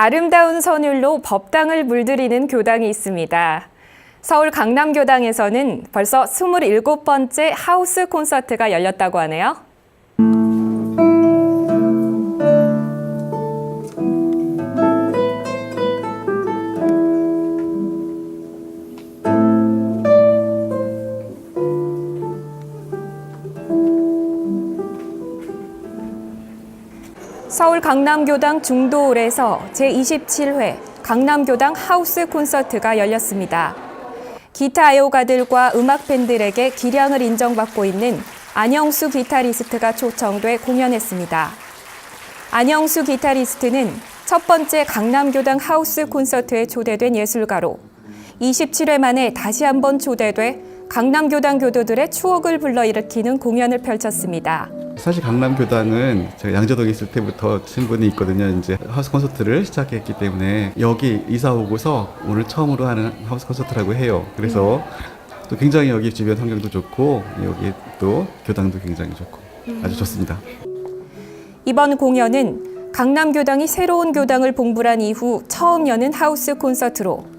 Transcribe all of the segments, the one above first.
아름다운 선율로 법당을 물들이는 교당이 있습니다. 서울 강남교당에서는 벌써 27번째 하우스 콘서트가 열렸다고 하네요. 서울 강남교당 중도홀에서 제27회 강남교당 하우스 콘서트가 열렸습니다. 기타 애호가들과 음악 팬들에게 기량을 인정받고 있는 안영수 기타리스트가 초청돼 공연했습니다. 안영수 기타리스트는 첫 번째 강남교당 하우스 콘서트에 초대된 예술가로 27회 만에 다시 한번 초대돼 강남교당 교도들의 추억을 불러일으키는 공연을 펼쳤습니다. 사실 강남교당은 제가 양재동에 있을 때부터 친분이 있거든요. 이제 하우스 콘서트를 시작했기 때문에 여기 이사 오고서 오늘 처음으로 하는 하우스 콘서트라고 해요. 그래서 또 굉장히 여기 주변 환경도 좋고 여기 또 교당도 굉장히 좋고 아주 좋습니다. 이번 공연은 강남교당이 새로운 교당을 봉불한 이후 처음 여는 하우스 콘서트로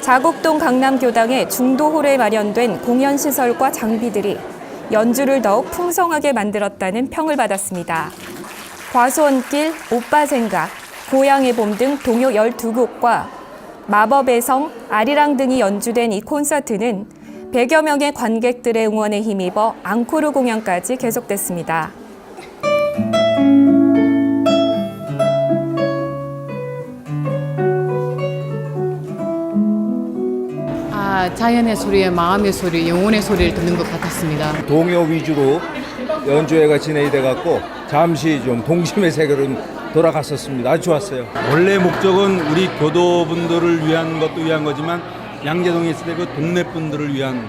자곡동 강남교당의 중도홀에 마련된 공연 시설과 장비들이 연주를 더욱 풍성하게 만들었다는 평을 받았습니다. 과수원길, 오빠 생각, 고향의 봄 등 동요 12곡과 마법의 성, 아리랑 등이 연주된 이 콘서트는 100여 명의 관객들의 응원에 힘입어 앙코르 공연까지 계속됐습니다. 아, 자연의 소리에 마음의 소리, 영혼의 소리를 듣는 것 같았습니다. 동요 위주로 연주회가 진행이 돼 갖고 잠시 좀 동심의 세계로 돌아갔었습니다. 아주 좋았어요. 원래 목적은 우리 교도분들을 위한 것도 위한 거지만 양재동에 있을 때 그 동네 분들을 위한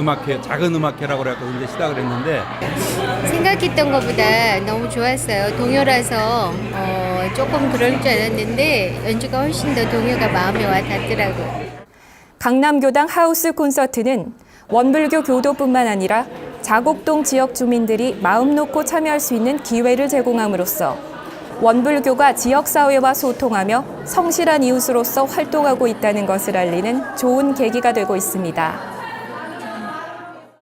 음악회, 작은 음악회라고 그래갖고 이제 시작을 했는데 생각했던 것보다 너무 좋았어요. 동요라서 어, 조금 그럴 줄 알았는데 연주가 훨씬 더 동요가 마음에 와 닿더라고요. 강남교당 하우스 콘서트는 원불교 교도뿐만 아니라 자곡동 지역 주민들이 마음 놓고 참여할 수 있는 기회를 제공함으로써 원불교가 지역사회와 소통하며 성실한 이웃으로서 활동하고 있다는 것을 알리는 좋은 계기가 되고 있습니다.